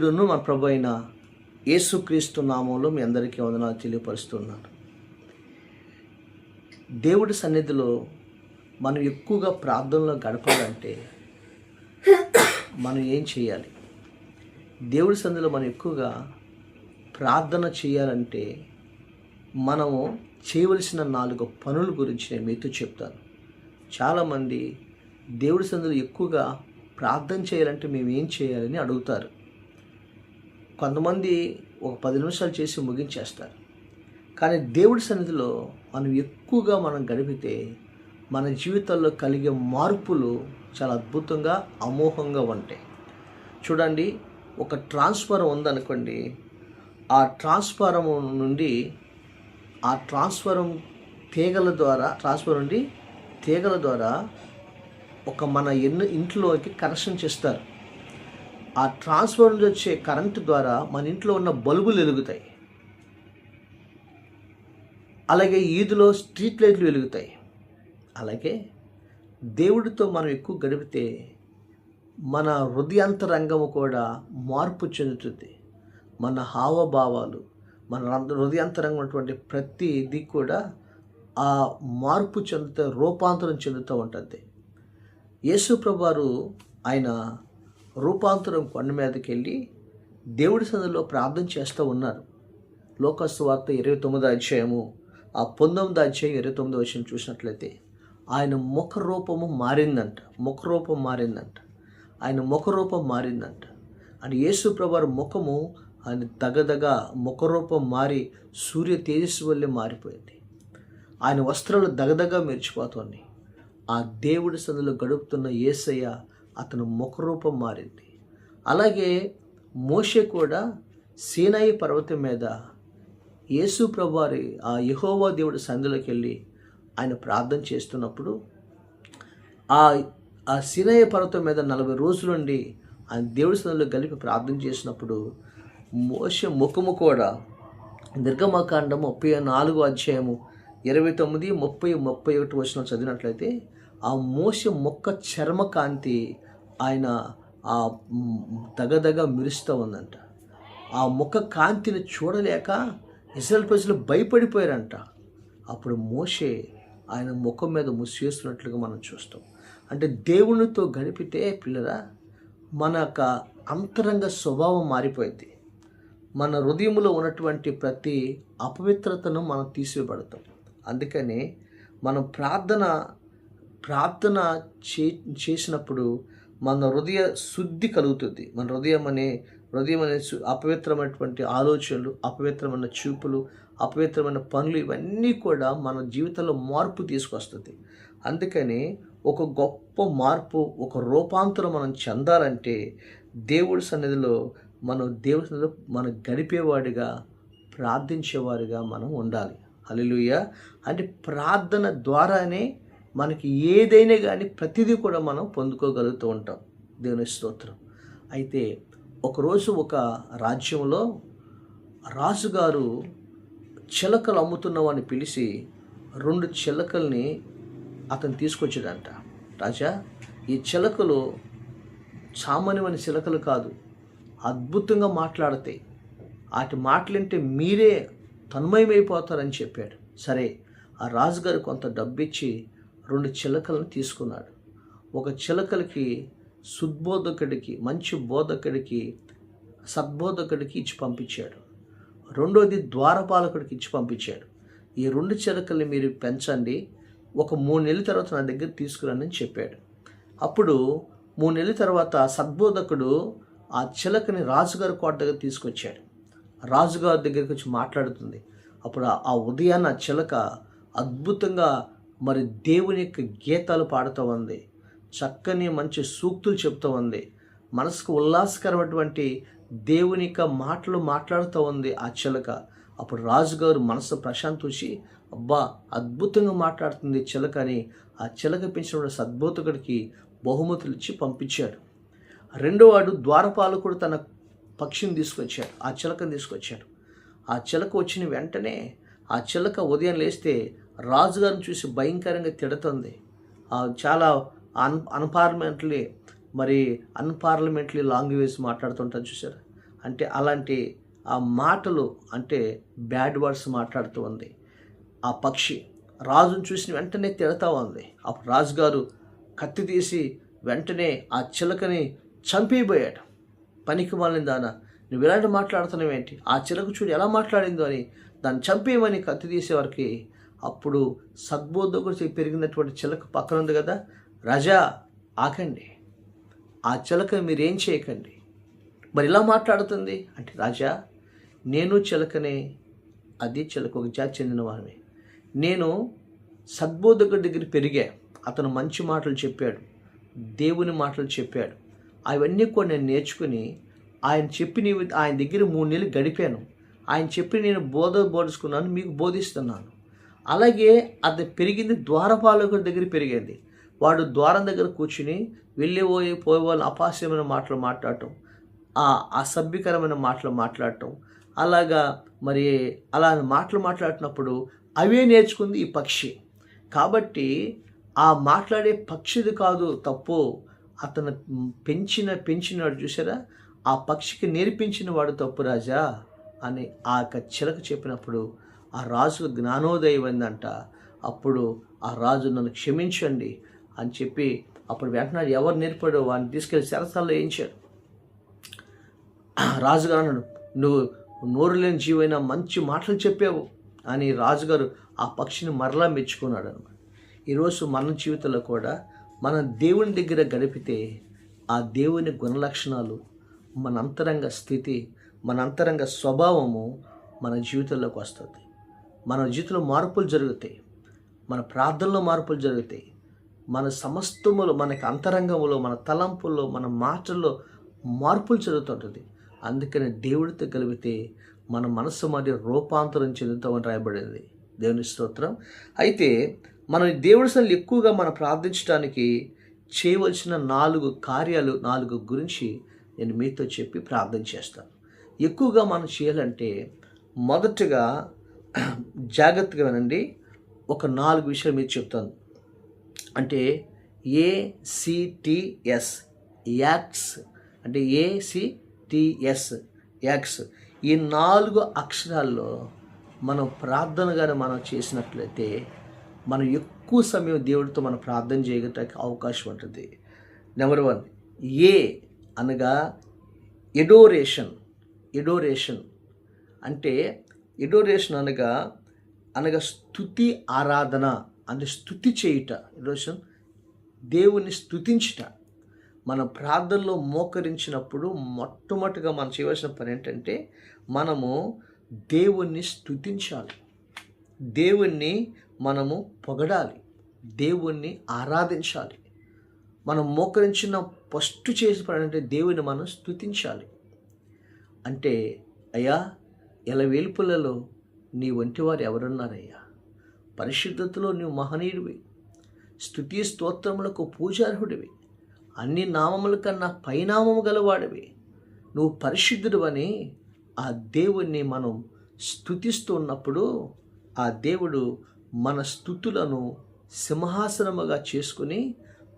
పరిశుద్ధుడును మన ప్రభు అయిన యేసుక్రీస్తు నామంలో మీ అందరికీ వందనాలు తెలియపరుస్తున్నాను. దేవుడి సన్నిధిలో మనం ఎక్కువగా ప్రార్థనలో గడపాలంటే మనం ఏం చేయాలి? దేవుడి సన్నిధిలో మనం ఎక్కువగా ప్రార్థన చేయాలంటే మనము చేయవలసిన నాలుగు పనుల గురించి నేను మీతో చెప్తాను. చాలామంది దేవుడి సందులో ఎక్కువగా ప్రార్థన చేయాలంటే మేము ఏం చేయాలని అడుగుతారు? కొంతమంది ఒక పది నిమిషాలు చేసి ముగించేస్తారు. కానీ దేవుడి సన్నిధిలో మనం ఎక్కువగా మనం గడిపితే మన జీవితాల్లో కలిగే మార్పులు చాలా అద్భుతంగా అమోఘంగా ఉంటాయి. చూడండి ఒక ట్రాన్స్ఫారం ఉందనుకోండి ఆ ట్రాన్స్ఫారం నుండి ఆ ట్రాన్స్ఫారం తీగల ద్వారా ట్రాన్స్ఫర్ నుండి తీగల ద్వారా ఒక మన ఎన్ని ఇంట్లోకి కనెక్షన్ చేస్తారు. ఆ ట్రాన్స్ఫర్ నుంచి వచ్చే కరెంటు ద్వారా మన ఇంట్లో ఉన్న బల్బులు వెలుగుతాయి. అలాగే ఈదులో స్ట్రీట్ లైట్లు వెలుగుతాయి. అలాగే దేవుడితో మనం ఎక్కువ గడిపితే మన హృదయాంతరంగము కూడా మార్పు చెందుతుంది. మన హావభావాలు మన హృదయాంతరంగం ఉన్నటువంటి ప్రతి ఇది కూడా ఆ మార్పు చెందుతూ రూపాంతరం చెందుతూ ఉంటుంది. యేసు ప్రభువారు ఆయన రూపాంతరం కొండ మీదకి వెళ్ళి దేవుడి సన్నిధిలో ప్రార్థన చేస్తూ ఉన్నారు. లోకస్తు వార్త ఇరవై తొమ్మిదో అధ్యాయము ఆ పంతొమ్మిదో అధ్యాయం ఇరవై తొమ్మిదో విషయం చూసినట్లయితే ఆయన ముఖ రూపము మారిందంట ముఖ రూపం మారిందంట ఆయన ముఖ రూపం మారిందంట. అని యేసు ప్రభారు ముఖము ఆయన దగదగ ముఖ రూపం మారి సూర్య తేజస్సు వల్లే మారిపోయింది. ఆయన వస్త్రాలు దగదగ మెరిచిపోతుంది ఆ దేవుడి సందులో గడుపుతున్న యేసయ్య అతను ముఖరూపం మారింది. అలాగే మోషే కూడా సీనాయి పర్వతం మీద యేసు ప్రభువారి ఆ యహోవా దేవుడి సందులోకి వెళ్ళి ఆయన ప్రార్థన చేస్తున్నప్పుడు ఆ ఆ సీనాయి పర్వతం మీద నలభై రోజులుండి ఆయన దేవుడి సందులో కలిపి ప్రార్థన చేసినప్పుడు మోష ముఖము కూడా నిర్గమకాండం ముప్పై నాలుగు అధ్యాయము ఇరవై తొమ్మిది ముప్పై ముప్పై ఒకటి వచ్చిన చదివినట్లయితే ఆ మోస మొక్క చర్మ కాంతి ఆయన ఆ మ్, దగదగ మెరుస్తూ ఉందంట. ఆ మొక్క కాంతిని చూడలేక ఇస్రాయల్ ప్రజలు భయపడిపోయారంట. అప్పుడు మోషే ఆయన ముఖం మీద ముసివేస్తున్నట్లుగా మనం చూస్తాం. అంటే దేవునితో గడిపితే పిల్లరా మన యొక్క అంతరంగ స్వభావం మారిపోయింది. మన హృదయంలో ఉన్నటువంటి ప్రతి అపవిత్రతను మనం తీసివేయబడతాం. అందుకని మనం ప్రార్థన ప్రార్థన చే చేసినప్పుడు మన హృదయ శుద్ధి కలుగుతుంది. మన హృదయం అనే హృదయం అనే అపవిత్రమైనటువంటి ఆలోచనలు అపవిత్రమైన చూపులు అపవిత్రమైన పనులు ఇవన్నీ కూడా మన జీవితంలో మార్పు తీసుకొస్తుంది. అందుకని ఒక గొప్ప మార్పు ఒక రూపాంతరం మనం చెందాలంటే దేవుడి సన్నిధిలో మనం దేవుడి సన్నిధిలో మనం గడిపేవాడిగా ప్రార్థించేవారిగా మనం ఉండాలి. హల్లెలూయా. అంటే ప్రార్థన ద్వారానే మనకి ఏదైనా కానీ ప్రతిదీ కూడా మనం పొందుకోగలుగుతూ ఉంటాం. దేవుని స్తోత్రం. అయితే ఒకరోజు ఒక రాజ్యంలో రాజుగారు చిలకలు అమ్ముతున్న వాడిని పిలిచి రెండు చిలకల్ని అతను తీసుకొచ్చాడంట. రాజా ఈ చిలకలు సామాన్యమైన చిలకలు కాదు అద్భుతంగా మాట్లాడతాయి. వాటి మాటలంటే మీరే తన్మయమైపోతారని చెప్పాడు. సరే ఆ రాజుగారు కొంత డబ్బిచ్చి రెండు చిలకలను తీసుకున్నాడు. ఒక చిలకలకి సుద్బోధకుడికి మంచి బోధకుడికి సద్బోధకుడికి ఇచ్చి పంపించాడు. రెండోది ద్వారపాలకుడికి ఇచ్చి పంపించాడు. ఈ రెండు చిలకల్ని మీరు పెంచండి. ఒక మూడు నెలల తర్వాత నా దగ్గర తీసుకురండి అని చెప్పాడు. అప్పుడు మూడు నెలల తర్వాత సద్బోధకుడు ఆ చిలకని రాజుగారి కోట దగ్గర తీసుకొచ్చాడు. రాజుగారి దగ్గరికి వచ్చి మాట్లాడుతుంది. అప్పుడు ఆ- ఉదయాన్న చిలక అద్భుతంగా మరి దేవుని యొక్క గీతాలు పాడుతూ ఉంది. చక్కని మంచి సూక్తులు చెప్తూ ఉంది. మనసుకు ఉల్లాసకరమైనటువంటి దేవుని యొక్క మాటలు మాట్లాడుతూ ఉంది ఆ చిలక. అప్పుడు రాజుగారు మనసు ప్రశాంత్ వచ్చి అబ్బా అద్భుతంగా మాట్లాడుతుంది చిలక అని ఆ చిలక పెంచిన సద్భూతకుడికి బహుమతులు ఇచ్చి పంపించాడు. రెండోవాడు ద్వారపాలకుడు తన పక్షిని తీసుకొచ్చాడు. ఆ చిలకని తీసుకొచ్చాడు. ఆ చిలక వచ్చిన వెంటనే ఆ చిలక ఉదయం లేస్తే రాజుగారిని చూసి భయంకరంగా తిడుతుంది. ఆ చాలా అన్ అన్పార్లమెంట్లీ మరి అన్పార్లమెంట్లీ లాంగ్వేజ్ మాట్లాడుతుంటాను చూసారు అంటే అలాంటి ఆ మాటలు అంటే బ్యాడ్ వర్డ్స్ మాట్లాడుతూ ఉంది. ఆ పక్షి రాజును చూసిన వెంటనే తిడతా ఉంది. అప్పుడు రాజుగారు కత్తి తీసి వెంటనే ఆ చిలకని చంపేయబోయాడు. పనికి మాలిన దాన నువ్వు ఇలాంటి మాట్లాడుతున్నావు ఏంటి ఆ చిలక చూడు ఎలా మాట్లాడిందో అని. దాన్ని చంపేయమని కత్తి తీసేవారికి అప్పుడు సద్బోధకుడు పెరిగినటువంటి చిలక పక్కన ఉంది కదా రజా ఆకండి ఆ చిలక మీరేం చేయకండి? మరి ఇలా మాట్లాడుతుంది? అంటే రాజా నేను చిలకనే అది చిలక ఒక జాతి చెందిన వారిని నేను సద్బోధకుడి దగ్గర పెరిగా అతను మంచి మాటలు చెప్పాడు దేవుని మాటలు చెప్పాడు. అవన్నీ కూడా నేను నేర్చుకుని ఆయన చెప్పి ఆయన దగ్గర మూడు నెలలు గడిపాను. ఆయన చెప్పి నేను బోధ బోధించుకున్నాను మీకు బోధిస్తున్నాను. అలాగే అది పెరిగింది ద్వారపాలకుడి దగ్గర పెరిగింది. వాడు ద్వారం దగ్గర కూర్చుని వెళ్ళిపోయి పోయే వాళ్ళు అపాస్యమైన మాటలు మాట్లాడటం ఆ అసభ్యకరమైన మాటలు మాట్లాడటం అలాగా మరి అలా మాటలు మాట్లాడినప్పుడు అవే నేర్చుకుంది ఈ పక్షి. కాబట్టి ఆ మాట్లాడే పక్షిది కాదు తప్పు. అతను పెంచిన పెంచినాడు చూసారా ఆ పక్షికి నేర్పించిన వాడు తప్పు రాజా అని ఆ యొక్క చిలక చెప్పినప్పుడు ఆ రాజుకు జ్ఞానోదయమైందంట అప్పుడు ఆ రాజు నన్ను క్షమించండి అని చెప్పి అప్పుడు వెంటనే ఎవరు నేర్పాడో వాడిని తీసుకెళ్ళి శరసాల్లో వేయించాడు. రాజుగారు అన్నాడు నువ్వు నోరు లేని జీవైన మంచి మాటలు చెప్పావు అని రాజుగారు ఆ పక్షిని మరలా మెచ్చుకున్నాడు అనమాట ఈరోజు మన జీవితంలో కూడా మన దేవుని దగ్గర గడిపితే ఆ దేవుని గుణలక్షణాలు మన అంతరంగ స్థితి మన అంతరంగ స్వభావము మన జీవితంలోకి వస్తుంది మన జీవితంలో మార్పులు జరుగుతాయి. మన ప్రార్థనలో మార్పులు జరుగుతాయి. మన సమస్తములో మనకి అంతరంగంలో మన తలంపుల్లో మన మాటల్లో మార్పులు జరుగుతుంటుంది అందుకని దేవుడితో కలిపితే మన మనస్సు మరియు రూపాంతరం చెందుతామని రాయబడింది. దేవుని స్తోత్రం. అయితే మనం దేవుడి సన్నిధిలో ఎక్కువగా మనం ప్రార్థించడానికి చేయవలసిన నాలుగు కార్యాలు నాలుగు గురించి నేను మీతో చెప్పి ప్రార్థన చేస్తాను. ఎక్కువగా మనం చేయాలంటే మొదటగా జాగ్రత్తగా వినండి. ఒక నాలుగు విషయాలు మీరు చెప్తాను. అంటే ఏసిటిఎస్ యాక్స్ అంటే ఏసిటిఎస్ యాక్స్ ఈ నాలుగు అక్షరాల్లో మనం ప్రార్థనగానే మనం చేసినట్లయితే మనం ఎక్కువ సమయం దేవుడితో మనం ప్రార్థన చేయడానికి అవకాశం ఉంటుంది. నెంబర్ వన్ ఏ అనగా ఎడోరేషన్ ఎడోరేషన్ అంటే ఎడోరేషన్ అనగా అనగా స్థుతి ఆరాధన అంటే స్థుతి చేయుట. ఎడోరేషన్ దేవుని స్థుతించుట మన ప్రార్థనలో మోకరించినప్పుడు మొట్టమొదటిగా మనం చేయవలసిన పని ఏంటంటే మనము దేవుణ్ణి స్థుతించాలి దేవుణ్ణి మనము పొగడాలి. దేవుణ్ణి ఆరాధించాలి. మనం మోకరించిన ఫస్ట్ చేసిన పని అంటే దేవుని మనం స్థుతించాలి అంటే అయ్యా ఎలవేల్పులలో నీ వంటి వారు ఎవరున్నారయ్యా? పరిశుద్ధతలో నీవు మహనీయుడివి. స్థుతి స్తోత్రములకు పూజార్హుడివి. అన్ని నామముల కన్నా పైనామము గలవాడివి. నువ్వు పరిశుద్ధుడివని ఆ దేవుణ్ణి మనం స్థుతిస్తున్నప్పుడు ఆ దేవుడు మన స్థుతులను సింహాసనముగా చేసుకుని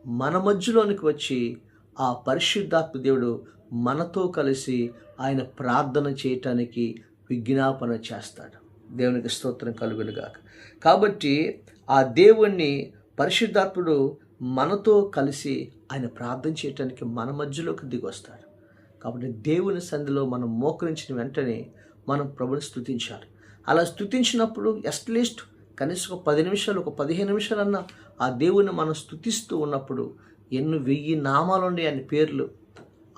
మన మధ్యలోనికి వచ్చి ఆ పరిశుద్ధాత్మ దేవుడు మనతో కలిసి ఆయన ప్రార్థన చేయటానికి విజ్ఞాపన చేస్తాడు. దేవునికి స్తోత్రం కలుగునుగాక. కాబట్టి ఆ దేవుణ్ణి పరిశుద్ధాత్ముడు మనతో కలిసి ఆయన ప్రార్థన చేయటానికి మన మధ్యలోకి దిగొస్తాడు. కాబట్టి దేవుని సంధిలో మనం మోకరించిన వెంటనే మనం ప్రభుని స్థుతించాలి అలా స్థుతించినప్పుడు అట్లీస్ట్ కనీసం ఒక పది నిమిషాలు ఒక పదిహేను నిమిషాలన్నా ఆ దేవుని మనం స్థుతిస్తూ ఉన్నప్పుడు ఎన్ని వెయ్యి నామాలు ఉన్నాయి ఆయన పేర్లు.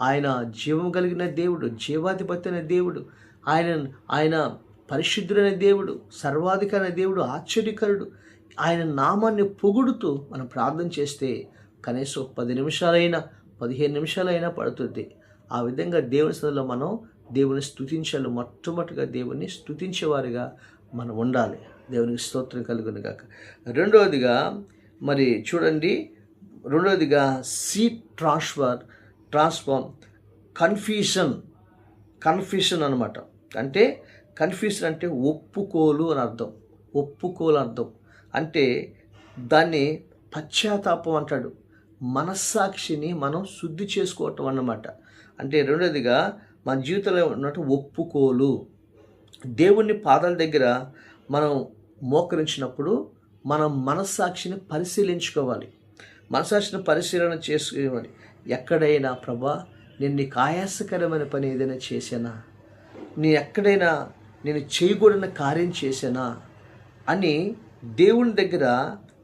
ఆయన జీవం కలిగిన దేవుడు జీవాధిపతి అనే దేవుడు ఆయన ఆయన పరిశుద్ధుడైన దేవుడు సర్వాధికారైన దేవుడు ఆశ్చర్యకరుడు. ఆయన నామాన్ని పొగుడుతూ మనం ప్రార్థన చేస్తే కనీసం పది నిమిషాలైనా పదిహేను నిమిషాలైనా పడుతుంది. ఆ విధంగా దేవుని సదలో మనం దేవుని స్థుతించాలి. మొట్టమొదటిగా దేవుని స్థుతించేవారిగా మనం ఉండాలి. దేవునికి స్తోత్రం కలుగును కాక రెండవదిగా మరి చూడండి రెండవదిగా seat transfer transform confusion confusion అనమాట అంటే కన్ఫ్యూషన్ అంటే ఒప్పుకోలు అని అర్థం. ఒప్పుకోలు అర్థం. అంటే దాన్ని పశ్చాత్తాపం అంటాడు. మనస్సాక్షిని మనం శుద్ధి చేసుకోవటం అన్నమాట. అంటే రెండోదిగా మన జీవితంలో ఉన్నట్టు ఒప్పుకోలు. దేవుణ్ణి పాదాల దగ్గర మనం మోకరించినప్పుడు మనం మనస్సాక్షిని పరిశీలించుకోవాలి. మనసాక్షిని పరిశీలన చేసుకోవాలి ఎక్కడైనా ప్రభా నేను నీకు ఆయాసకరమైన పని ఏదైనా చేశానా? నీ ఎక్కడైనా నేను చేయకూడని కార్యం చేశానా అని దేవుని దగ్గర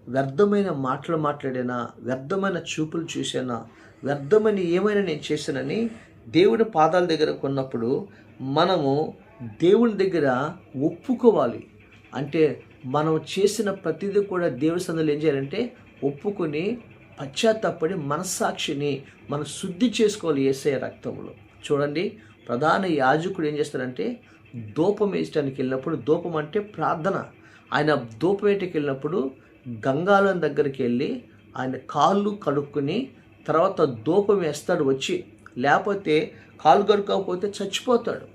వ్యర్థమైన మాటలు మాట్లాడానా? వ్యర్థమైన చూపులు చూసానా వ్యర్థమైన ఏమైనా నేను చేశానని దేవుని పాదాల దగ్గర కొన్నప్పుడు మనము దేవుని దగ్గర ఒప్పుకోవాలి. అంటే మనం చేసిన ప్రతిదీ కూడా దేవుని సందులో ఏం చేయాలంటే ఒప్పుకొని పశ్చాత్తాపడి మనస్సాక్షిని మనం శుద్ధి చేసుకోవాలి ఏసఐ రక్తంలో. చూడండి ప్రధాన యాజకుడు ఏం చేస్తారంటే ధూపం వేయడానికి వెళ్ళినప్పుడు ధూపం అంటే ప్రార్థన. ఆయన ధూపం వేటకి వెళ్ళినప్పుడు గంగాలం దగ్గరికి వెళ్ళి ఆయన కాళ్ళు కడుక్కుని తర్వాత ధూపం వేస్తాడు వచ్చి. లేకపోతే కాళ్ళు కడుక్కోకపోతే చచ్చిపోతాడు.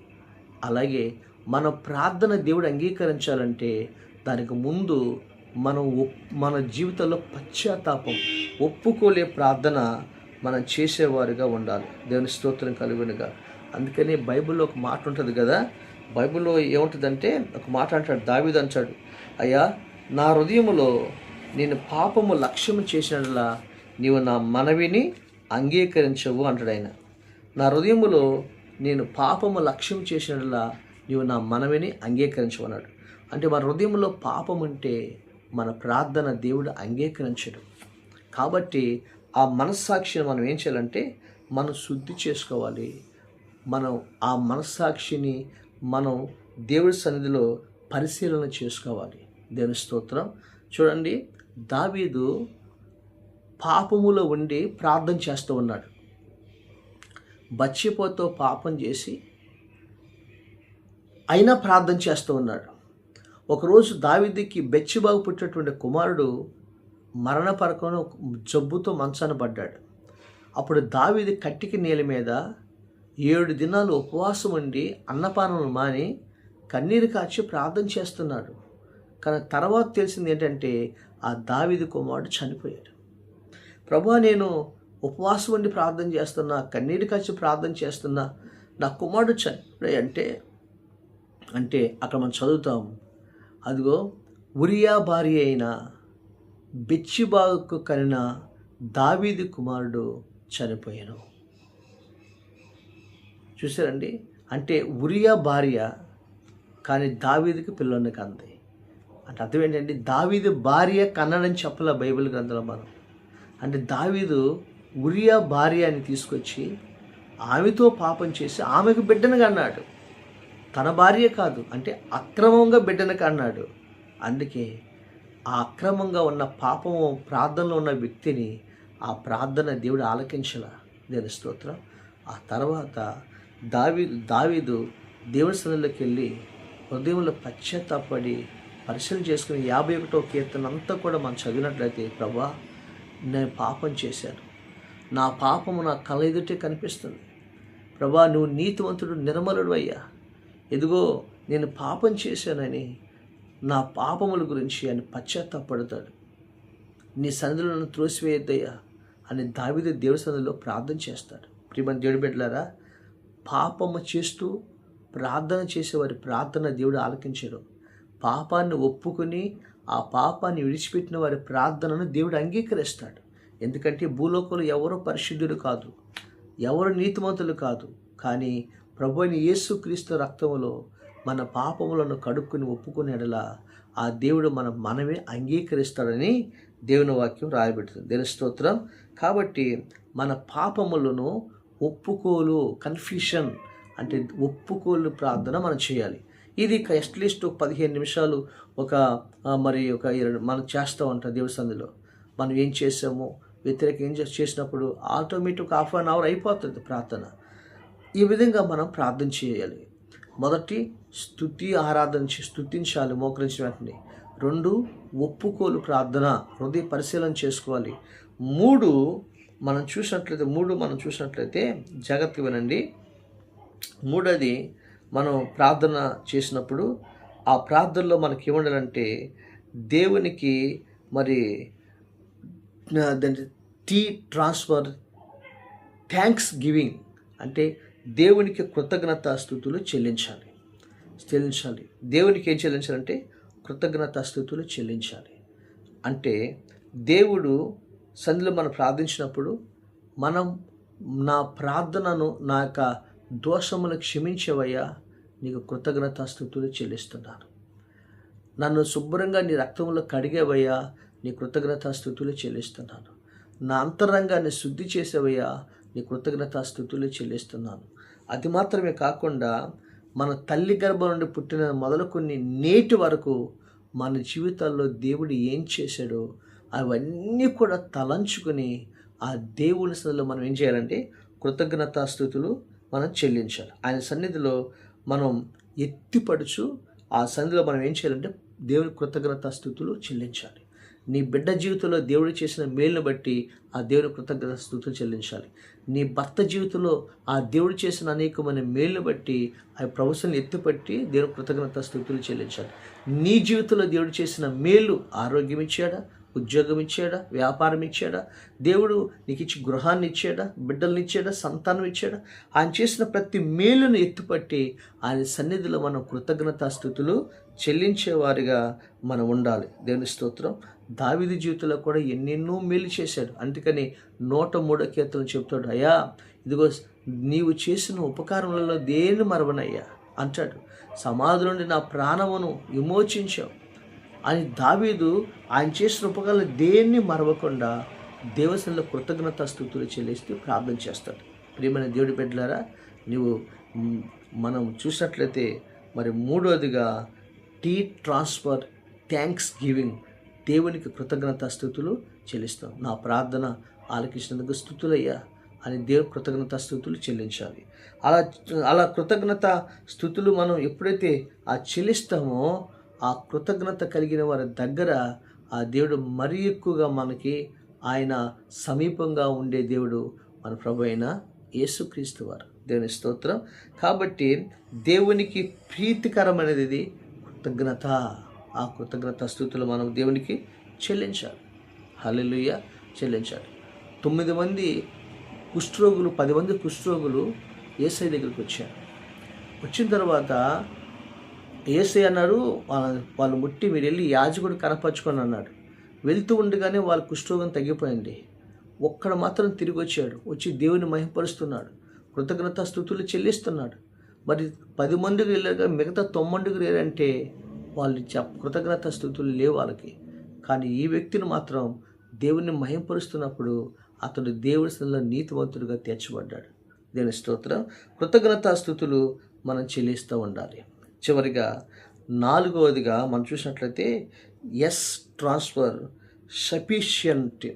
అలాగే మన ప్రార్థన దేవుడు అంగీకరించాలంటే దానికి ముందు మనం ఒప్- మన జీవితంలో పశ్చాత్తాపం ఒప్పుకోలే ప్రార్థన మనం చేసేవారుగా ఉండాలి. దేవుని స్తోత్రం కలిగినగా. అందుకని బైబిల్లో ఒక మాట ఉంటుంది కదా బైబిల్లో ఏముంటుందంటే ఒక మాట అంటాడు దావీదు అంటాడు అయ్యా నా హృదయములో నేను పాపము లక్ష్యము చేసినట్లా నీవు నా మనవిని అంగీకరించవు అంటాడు ఆయన. నా హృదయములో నేను పాపము లక్ష్యం చేసినట్లా నీవు నా మనవిని అంగీకరించవు అన్నాడు. అంటే మన హృదయంలో పాపం ఉంటే మన ప్రార్థన దేవుడు అంగీకరించడు. కాబట్టి ఆ మనస్సాక్షిని మనం ఏం చేయాలంటే మనం శుద్ధి చేసుకోవాలి. మనం ఆ మనస్సాక్షిని మనం దేవుడి సన్నిధిలో పరిశీలన చేసుకోవాలి. దేవుని స్తోత్రం. చూడండి దావీదు పాపములో ఉండి ప్రార్థన చేస్తూ ఉన్నాడు. బచ్చిపోతో పాపం చేసి అయినా ప్రార్థన చేస్తూ ఉన్నాడు. ఒకరోజు దావిదికి బెచ్చిబాగు పుట్టినటువంటి కుమారుడు మరణ పరకను జబ్బుతో మంచాన పడ్డాడు. అప్పుడు దావిది కట్టికి నేల మీద ఏడు దినాలు ఉపవాసం ఉండి అన్నపానములు మాని కన్నీరు కాచి ప్రార్థన చేస్తున్నాడు. కానీ తర్వాత తెలిసింది ఏంటంటే ఆ దావిది కుమారుడు చనిపోయాడు. ప్రభు నేను ఉపవాసం ఉండి ప్రార్థన చేస్తున్నా కన్నీరు కాచి ప్రార్థన చేస్తున్నా నా కుమారుడు చనిపోయాడు అంటే అంటే అక్కడ మనం చదువుతాం అదిగో ఉరియా భార్య అయిన బెచ్చిబాగుకు కనిన దావీది కుమారుడు చనిపోయాను చూసారండి అంటే ఉరియా భార్య కానీ దావీదికి పిల్లల్ని కంది అంటే అర్థం ఏంటంటే దావీదు భార్య కన్నడని చెప్పలే బైబిల్ గ్రంథంలో మనం. అంటే దావీదు ఉరియా భార్య అని తీసుకొచ్చి ఆమెతో పాపం చేసి ఆమెకు బిడ్డను కన్నాడు. తన భార్య కాదు అంటే అక్రమంగా బిడ్డను కన్నాడు. అందుకే ఆ అక్రమంగా ఉన్న పాపము ప్రార్థనలో ఉన్న వ్యక్తిని ఆ ప్రార్థన దేవుడు ఆలకించలా. దేని స్తోత్రం. ఆ తర్వాత దావి దావీదు దేవుని సన్నిధిలోకి వెళ్ళి హృదయంలో పశ్చాత్తాపడి పరిశీలన చేసుకుని యాభై ఒకటో కీర్తన అంతా కూడా మనం చదివినట్లయితే ప్రభా నేను పాపం చేశాను. నా పాపము నా కళ్ళ ఎదుటే కనిపిస్తుంది. ప్రభా నువ్వు నీతివంతుడు నిర్మలుడు అయ్యా. ఎదుగో నేను పాపం చేశానని నా పాపముల గురించి ఆయన పశ్చాత్తాపడతాడు. నీ సన్నిధులను త్రోసివేయద్దయ్యా అని దావిద దేవుడి సన్నిధిలో ప్రార్థన చేస్తాడు. ప్రియమని దేవుడి బిడ్డలారా పాపము చేస్తూ ప్రార్థన చేసేవారి ప్రార్థన దేవుడు ఆలకించడు. పాపాన్ని ఒప్పుకుని ఆ పాపాన్ని విడిచిపెట్టిన వారి ప్రార్థనను దేవుడు అంగీకరిస్తాడు. ఎందుకంటే భూలోకంలో ఎవరో పరిశుద్ధులు కాదు ఎవరు నీతిమంతులు కాదు. కానీ ప్రభు అయిన యేసుక్రీస్తు రక్తములో మన పాపములను కడుక్కుని ఒప్పుకునేలా ఆ దేవుడు మన మనమే అంగీకరిస్తాడని దేవుని వాక్యం రాయబెడుతుంది. దేని స్తోత్రం. కాబట్టి మన పాపములను ఒప్పుకోలు కన్ఫ్యూషన్ అంటే ఒప్పుకోలు ప్రార్థన మనం చేయాలి. ఇది అట్లీస్ట్ ఒక పదిహేను నిమిషాలు ఒక మరి ఒక ఇరవై మనం చేస్తూ ఉంటాం దేవుడి మనం ఏం చేసామో వ్యతిరేక ఏం చేసినప్పుడు ఆటోమేటిక్ హాఫ్ అన్ అవర్ అయిపోతుంది ప్రార్థన. ఈ విధంగా మనం ప్రార్థన చేయాలి. మొదటి స్థుతి ఆరాధన స్థుతించాలి మోకరించిన వెంటనే. రెండు ఒప్పుకోలు ప్రార్థన హృదయ పరిశీలన చేసుకోవాలి. మూడు మనం చూసినట్లయితే మూడు మనం చూసినట్లయితే జాగ్రత్తగా వినండి. మూడోది మనం ప్రార్థన చేసినప్పుడు ఆ ప్రార్థనలో మనకి ఏముండాలంటే దేవునికి మరి దాని టీ ట్రాన్స్ఫర్ థ్యాంక్స్ గివింగ్ అంటే దేవునికి కృతజ్ఞత స్థుతులు చెల్లించాలి. చెల్లించాలి. దేవునికి ఏం చెల్లించాలంటే కృతజ్ఞత స్థుతులు చెల్లించాలి. అంటే దేవుడు సంధిలో మనం ప్రార్థించినప్పుడు మనం నా ప్రార్థనను నా యొక్క దోషమును క్షమించవయ్యా నీకు కృతజ్ఞతాస్థుతులు చెల్లిస్తున్నాను. నన్ను శుభ్రంగా నీ రక్తంలో కడిగేవయ్యా నీ కృతజ్ఞతాస్థుతులు చెల్లిస్తున్నాను. నా అంతరంగాన్ని శుద్ధి చేసేవయ్యా నీ కృతజ్ఞతాస్థుతులు చెల్లిస్తున్నాను. అది మాత్రమే కాకుండా మన తల్లి గర్భం నుండి పుట్టిన మొదలుకొని నేటి వరకు మన జీవితాల్లో దేవుడు ఏం చేశాడో అవన్నీ కూడా తలంచుకొని ఆ దేవుని సన్నిధిలో మనం ఏం చేయాలంటే కృతజ్ఞతాస్థుతులు మనం చెల్లించాలి. ఆయన సన్నిధిలో మనం ఎత్తిపడుచు ఆ సన్నిధిలో మనం ఏం చేయాలంటే దేవుని కృతజ్ఞతాస్థుతులు చెల్లించాలి. నీ బిడ్డ జీవితంలో దేవుడు చేసిన మేలును బట్టి ఆ దేవుని కృతజ్ఞత స్థుతులు చెల్లించాలి. నీ భర్త జీవితంలో ఆ దేవుడు చేసిన అనేకమైన మేలును బట్టి ఆ ప్రభుత్వం ఎత్తిపట్టి దేవుని కృతజ్ఞత స్థుతులు చెల్లించాలి. నీ జీవితంలో దేవుడు చేసిన మేలు ఆరోగ్యం ఇచ్చాడా ఉద్యోగం ఇచ్చాడా వ్యాపారం ఇచ్చాడా దేవుడు నీకు ఇచ్చి గృహాన్ని ఇచ్చాడా బిడ్డల్ని ఇచ్చాడా సంతానం ఇచ్చాడా ఆయన చేసిన ప్రతి మేలును ఎత్తుపట్టి ఆయన సన్నిధిలో మనం కృతజ్ఞతా స్థుతులు చెల్లించేవారిగా మనం ఉండాలి. దేవుని స్తోత్రం. దావిది జీవితంలో కూడా ఎన్నెన్నో మేలు చేశాడు. అందుకని నూట మూడో కీర్తన చెప్తాడు అయ్యా ఇదిగో నీవు చేసిన ఉపకారములలో దేని మరవనయ్యా? అంటాడు. సమాధుల నుండి నా ప్రాణమును విమోచించావు. అని దావీదు ఆయన చేసిన ఉపకారాలు దేన్ని మరవకుండా దేవసంలో కృతజ్ఞత స్థుతులు చెల్లిస్తూ ప్రార్థన చేస్తాడు. ప్రియమైన దేవుడి బిడ్డలారా నువ్వు మనం చూసినట్లయితే మరి మూడోదిగా టీ ట్రాన్స్ఫర్ థ్యాంక్స్ గివింగ్ దేవునికి కృతజ్ఞత స్థుతులు చెల్లిస్తాం. నా ప్రార్థన ఆలకించినందుకు స్థుతులయ్యా అని దేవుడు కృతజ్ఞత స్థుతులు చెల్లించాలి. అలా అలా కృతజ్ఞత స్థుతులు మనం ఎప్పుడైతే ఆ చెల్లిస్తామో ఆ కృతజ్ఞత కలిగిన వారి దగ్గర ఆ దేవుడు మరీ ఎక్కువగా మనకి ఆయన సమీపంగా ఉండే దేవుడు మన ప్రభు అయిన యేసుక్రీస్తు వారు. దేవుని స్తోత్రం. కాబట్టి దేవునికి ప్రీతికరమైనది ఇది కృతజ్ఞత. ఆ కృతజ్ఞత స్థుతులు మనం దేవునికి చెల్లించాలి. హల్లెలూయ. చెల్లించాలి. తొమ్మిది మంది కుష్ఠరోగులు పది మంది కుష్ఠరోగులు ఏసై దగ్గరికి వచ్చారు. వచ్చిన తర్వాత ఏసై అన్నారు వాళ్ళ వాళ్ళు ముట్టి మీరు వెళ్ళి యాజకుడు కనపరుచుకొని అన్నాడు. వెళ్తూ ఉండగానే వాళ్ళ కుష్ఠరోగం తగ్గిపోయింది. ఒక్కడ మాత్రం తిరిగి వచ్చాడు వచ్చి దేవుని మహింపరుస్తున్నాడు. కృతజ్ఞత స్థుతులు చెల్లిస్తున్నాడు. మరి పది మందికి వెళ్ళారు మిగతా తొమ్మిదికి లేరంటే వాళ్ళు చెప్ కృతజ్ఞత స్థుతులు లేవు వాళ్ళకి. కానీ ఈ వ్యక్తిని మాత్రం దేవుని మహింపరుస్తున్నప్పుడు అతడు దేవుడి సన్నిధిలో నీతివంతుడిగా తీర్చబడ్డాడు. దేవుని స్తోత్రం. కృతజ్ఞత స్థుతులు మనం చెల్లిస్తూ ఉండాలి. చివరిగా నాలుగవదిగా మనం చూసినట్లయితే ఎస్ ట్రాన్స్ఫర్ సఫిషియంట్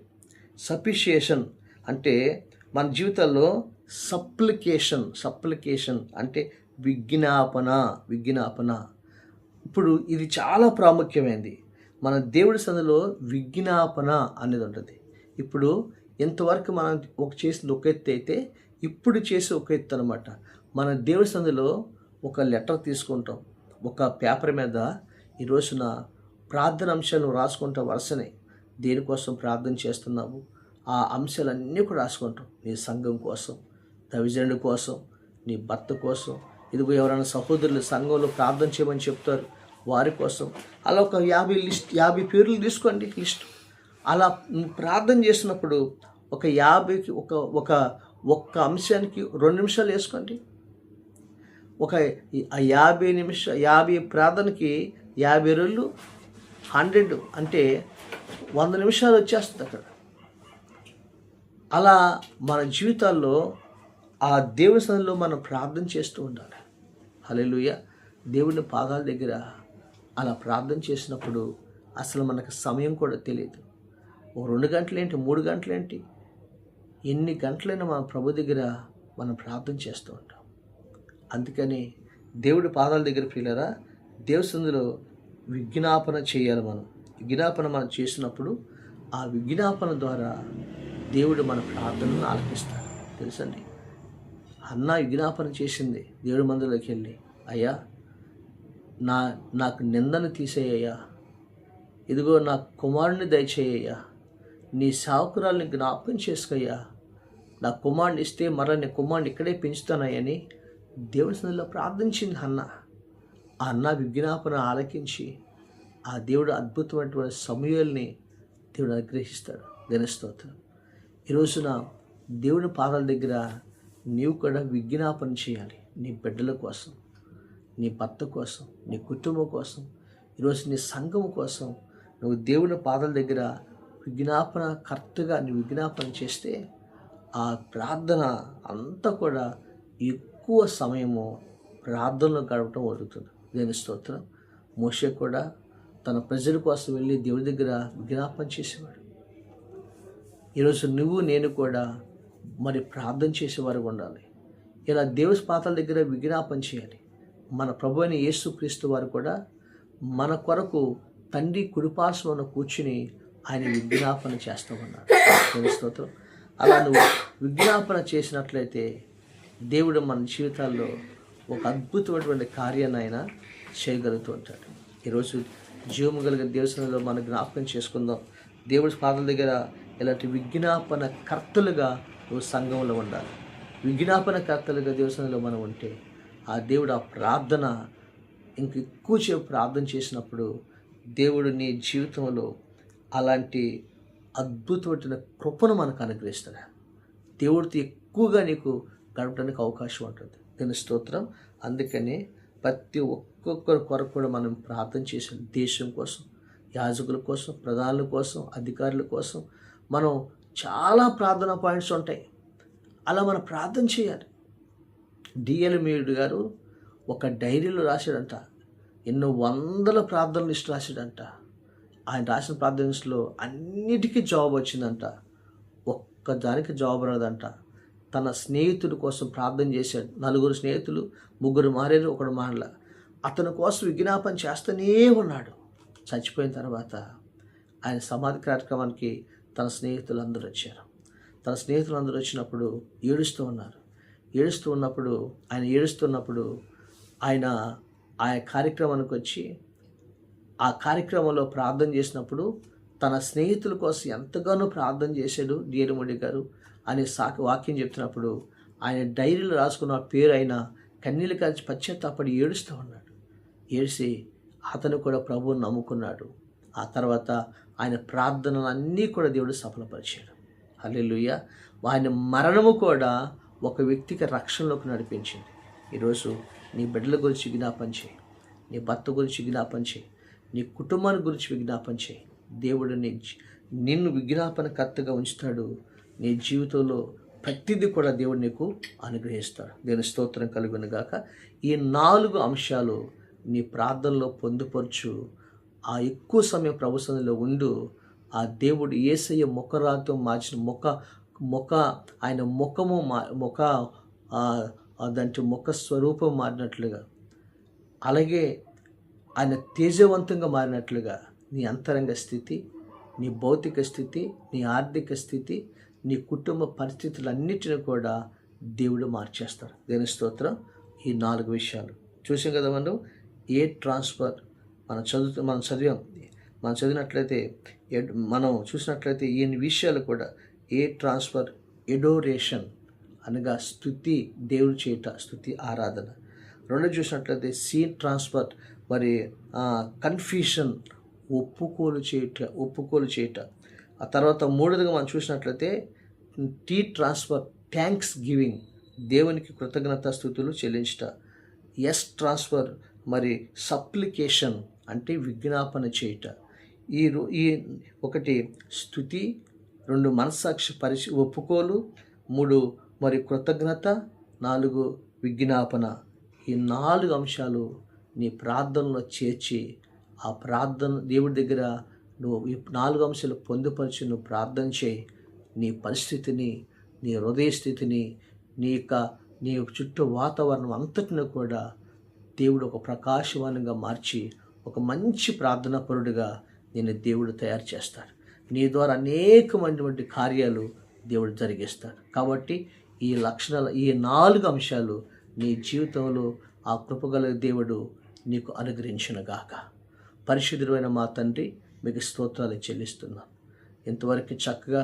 సఫిషియేషన్ అంటే మన జీవితాల్లో సప్లికేషన్ సప్లికేషన్ అంటే విజ్ఞాపన విజ్ఞాపన. ఇప్పుడు ఇది చాలా ప్రాముఖ్యమైనది మన దేవుడి సందులో విజ్ఞాపన అనేది ఉంటుంది. ఇప్పుడు ఇంతవరకు మనం ఒక చేసింది ఒక ఎత్తు అయితే ఇప్పుడు చేసే ఒక ఎత్తు అనమాట మన దేవుడి సందులో ఒక లెటర్ తీసుకుంటాం. ఒక పేపర్ మీద ఈ రోజున ప్రార్థన అంశాలు రాసుకుంటాం వరుసనే. దేనికోసం ప్రార్థన చేస్తున్నాము ఆ అంశాలన్నీ కూడా రాసుకుంటాం. నీ సంఘం కోసం దవిజనుడి కోసం నీ భర్త కోసం. ఇదిగో ఎవరైనా సహోదరులు సంఘంలో ప్రార్థన చేయమని చెప్తారు. వారి కోసం. అలా ఒక యాభై లిస్ట్ యాభై పేర్లు తీసుకోండి లిస్ట్. అలా ప్రార్థన చేసినప్పుడు ఒక యాభైకి ఒక ఒక ఒక్క అంశానికి రెండు నిమిషాలు వేసుకోండి. ఒక యాభై నిమిష యాభై ప్రార్థనకి యాభై రోజులు హండ్రెడ్ అంటే వంద నిమిషాలు వచ్చేస్తుంది అక్కడ. అలా మన జీవితాల్లో ఆ దేవుని సన్నిధిలో మనం ప్రార్థన చేస్తూ ఉండాలి. హల్లెలూయా. దేవుని పాదాల దగ్గర అలా ప్రార్థన చేసినప్పుడు అసలు మనకు సమయం కూడా తెలియదు. ఓ రెండు గంటలేంటి మూడు గంటలేంటి? ఎన్ని గంటలైనా మన ప్రభు దగ్గర మనం ప్రార్థన చేస్తూ ఉంటాం. అందుకని దేవుడి పాదాల దగ్గర ప్రియులరా దేవసందులో విజ్ఞాపన చేయాలి మనం. విజ్ఞాపన మనం చేసినప్పుడు ఆ విజ్ఞాపన ద్వారా దేవుడు మన ప్రార్థనను ఆలకిస్తాడు. తెలుసండి? అన్న విజ్ఞాపన చేసింది దేవుడి మందులోకి వెళ్ళి అయ్యా నా నాకు నిందను తీసేయ్యా. ఇదిగో నా కుమారుని దయచేయ్యా. నీ సాకురాల్ని జ్ఞాపకం చేసుకోయ్యా. నా కుమారుని ఇస్తే మరలా నీ కుమారుని ఇక్కడే పెంచుతానయ్యని దేవుని సన్నిధిలో ప్రార్థించింది అన్న. ఆ అన్న విజ్ఞాపన ఆలకించి ఆ దేవుడు అద్భుతమైనటువంటి సమయాల్ని దేవుడు అనుగ్రహిస్తాడు. గణస్తోత్రం ఈ రోజున దేవుని పాదాల దగ్గర నీవు కూడా విజ్ఞాపన చేయాలి. నీ బిడ్డల కోసం నీ భర్త కోసం నీ కుటుంబం కోసం ఈరోజు నీ సంఘం కోసం నువ్వు దేవుని పాదాల దగ్గర విజ్ఞాపన కరెక్ట్గా నీ విజ్ఞాపన చేస్తే ఆ ప్రార్థన అంతా కూడా ఈ ఎక్కువ సమయము ప్రార్థనలో గడపడం జరుగుతుంది దేని స్తోత్రం. మోషే కూడా తన ప్రజల కోసం వెళ్ళి దేవుడి దగ్గర విజ్ఞాపన చేసేవాడు. ఈరోజు నువ్వు నేను కూడా మరి ప్రార్థన చేసేవారు ఉండాలి. ఇలా దేవ పాత్రల దగ్గర విజ్ఞాపన చేయాలి. మన ప్రభు అయిన యేసుక్రీస్తు వారు కూడా మన కొరకు తండ్రి కుడిపార్శ్వన కూర్చుని ఆయన విజ్ఞాపన చేస్తూ ఉన్నారు. దేవుని స్తోత్రం. అలా నువ్వు విజ్ఞాపన చేసినట్లయితే దేవుడు మన జీవితాల్లో ఒక అద్భుతమైనటువంటి కార్యాన్ని ఆయన చేయగలుగుతూ ఉంటాడు. ఈరోజు జీవము కలిగిన దేవస్థానంలో మనం జ్ఞాపకం చేసుకుందాం. దేవుడి పాదల దగ్గర ఇలాంటి విజ్ఞాపన కర్తలుగా నువ్వు సంఘంలో ఉండాలి. విజ్ఞాపన కర్తలుగా దేవస్థానంలో మనం ఉంటే ఆ దేవుడు ఆ ప్రార్థన ఇంక ఎక్కువ సేపు ప్రార్థన చేసినప్పుడు దేవుడు నీ జీవితంలో అలాంటి అద్భుతమైన కృపను మనకు అనుగ్రహిస్తాడు. దేవుడితో ఎక్కువగా నీకు గడపడానికి అవకాశం ఉంటుంది. దీని స్తోత్రం. అందుకని ప్రతి ఒక్కొక్కరి కొరకు కూడా మనం ప్రార్థన చేసాం దేశం కోసం యాజకుల కోసం ప్రధానుల కోసం అధికారుల కోసం మనం చాలా ప్రార్థన పాయింట్స్ ఉంటాయి. అలా మనం ప్రార్థన చేయాలి. డిఎల్ మీడు గారు ఒక డైరీలో రాశాడంట. ఎన్నో వందల ప్రార్థన లిస్ట్ రాశాడంట. ఆయన రాసిన ప్రార్థన లిస్టులో అన్నిటికీ జాబ్ వచ్చిందంట. ఒక్కదానికి జాబ్ రాదంట. తన స్నేహితుడి కోసం ప్రార్థన చేశాడు. నలుగురు స్నేహితులు ముగ్గురు మారారు ఒకడు మారల. అతని కోసం విజ్ఞాపన చేస్తూనే ఉన్నాడు. చచ్చిపోయిన తర్వాత ఆయన సమాధి కార్యక్రమానికి తన స్నేహితులు అందరూ వచ్చారు. తన స్నేహితులు అందరూ వచ్చినప్పుడు ఏడుస్తూ ఉన్నారు. ఏడుస్తూ ఉన్నప్పుడు ఆయన ఏడుస్తున్నప్పుడు ఆయన ఆ కార్యక్రమానికి వచ్చి ఆ కార్యక్రమంలో ప్రార్థన చేసినప్పుడు తన స్నేహితుల కోసం ఎంతగానో ప్రార్థన చేశాడు డిఎల్మోడి గారు. అనే సాక వాక్యం చెప్తున్నప్పుడు ఆయన డైరీలో రాసుకున్న పేరు అయిన కన్నీళ్ళు కలిసి పశ్చాత్తాపడి ఏడుస్తూ ఉన్నాడు. ఏడిసి అతను కూడా ప్రభువుని నమ్ముకున్నాడు. ఆ తర్వాత ఆయన ప్రార్థనలు అన్నీ కూడా దేవుడు సఫలపరిచాడు. అల్లెలుయ్య ఆయన మరణము కూడా ఒక వ్యక్తికి రక్షణలోకి నడిపించింది. ఈరోజు నీ బిడ్డల గురించి విజ్ఞాపన చేయి. నీ భర్త గురించి విజ్ఞాపన చేయి. నీ కుటుంబాన్ని గురించి విజ్ఞాపన చేయి. దేవుడు నీ జీ- నిన్ను విజ్ఞాపనకర్తగా ఉంచుతాడు. నీ జీవితంలో ప్రతిదీ కూడా దేవుడు నీకు అనుగ్రహిస్తాడు. దేని స్తోత్రం కలిగినగాక గాక. ఈ నాలుగు అంశాలు నీ ప్రార్థనలో పొందుపరచు. ఆ ఎక్కువ సమయం ప్రభుత్వంలో ఉండు. ఆ దేవుడు ఏసయ్య ముఖరాతో మార్చిన ముఖ ముఖ ఆయన ముఖము మా ముఖ దాంట్లో ముఖ స్వరూపం మారినట్లుగా. అలాగే ఆయన తేజవంతంగా మారినట్లుగా నీ అంతరంగ స్థితి నీ భౌతిక స్థితి నీ ఆర్థిక స్థితి నీ కుటుంబ పరిస్థితులన్నిటిని కూడా దేవుడు మార్చేస్తాడు. దేని స్తోత్రం ఈ నాలుగు విషయాలు. చూసాం కదా మనం? ఏ ట్రాన్స్ఫర్ మనం చదువుతూ మనం చదివాం. మనం చదివినట్లయితే ఎడ్- మనం చూసినట్లయితే ఈ విషయాలు కూడా ఏ ట్రాన్స్ఫర్ ఎడోరేషన్ అనగా స్థుతి దేవుడు చేయట స్థుతి ఆరాధన. రెండు చూసినట్లయితే సీన్ ట్రాన్స్ఫర్ మరి కన్ఫ్యూషన్ ఒప్పుకోలు చేయట ఒప్పుకోలు చేయట ఆ తర్వాత మూడోదిగా మనం చూసినట్లయితే టీ ట్రాన్స్ఫర్ థ్యాంక్స్ గివింగ్ దేవునికి కృతజ్ఞత స్థుతులు చెల్లించట. ఎస్ ట్రాన్స్ఫర్ మరి సప్లికేషన్ అంటే విజ్ఞాపన చేయుట. ఈ ఈ ఒకటి స్థుతి రెండు మనస్సాక్షి పరిచి ఒప్పుకోలు మూడు మరి కృతజ్ఞత నాలుగు విజ్ఞాపన. ఈ నాలుగు అంశాలు నీ ప్రార్థనలో చేర్చి ఆ ప్రార్థన దేవుడి దగ్గర నువ్వు ఈ నాలుగు అంశాలు పొందుపరిచి నువ్వు ప్రార్థన చేయి. నీ పరిస్థితిని నీ హృదయ స్థితిని నీ యొక్క నీ చుట్టూ వాతావరణం అంతటిని కూడా దేవుడు ఒక ప్రకాశవానంగా మార్చి ఒక మంచి ప్రార్థనాపరుడిగా నేను దేవుడు తయారు చేస్తాడు. నీ ద్వారా అనేకమైనటువంటి కార్యాలు దేవుడు జరిగిస్తాడు. కాబట్టి ఈ లక్షణాలు ఈ నాలుగు అంశాలు నీ జీవితంలో ఆ కృపగల దేవుడు నీకు అనుగ్రహించునుగాక. పరిశుద్ధమైన మా తండ్రి మీకు స్తోత్రాలు చెల్లిస్తున్నాను ఇంతవరకు చక్కగా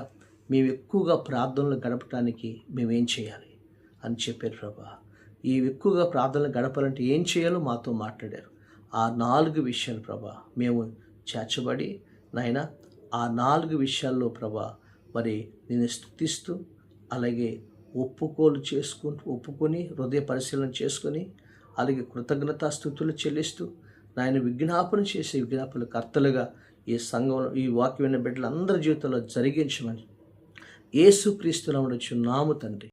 మేము ఎక్కువగా ప్రార్థనలు గడపడానికి మేమేం చేయాలి అని చెప్పారు ప్రభా. ఈ ఎక్కువగా ప్రార్థనలు గడపాలంటే ఏం చేయాలో మాతో మాట్లాడారు. ఆ నాలుగు విషయాలు ప్రభా మేము చేర్చబడి నాయన ఆ నాలుగు విషయాల్లో ప్రభా మరి నేను స్థుతిస్తూ అలాగే ఒప్పుకోలు చేసుకుంటూ ఒప్పుకొని హృదయ పరిశీలన చేసుకొని అలాగే కృతజ్ఞతా స్థుతులు చెల్లిస్తూ నాయన విజ్ఞాపన చేసే విజ్ఞాపన కర్తలుగా ఈ సంఘంలో ఈ వాక్యమైన బిడ్డలందరి జీవితంలో జరిగించమని. యేసు క్రీస్తునాముడు నాము తండ్రి.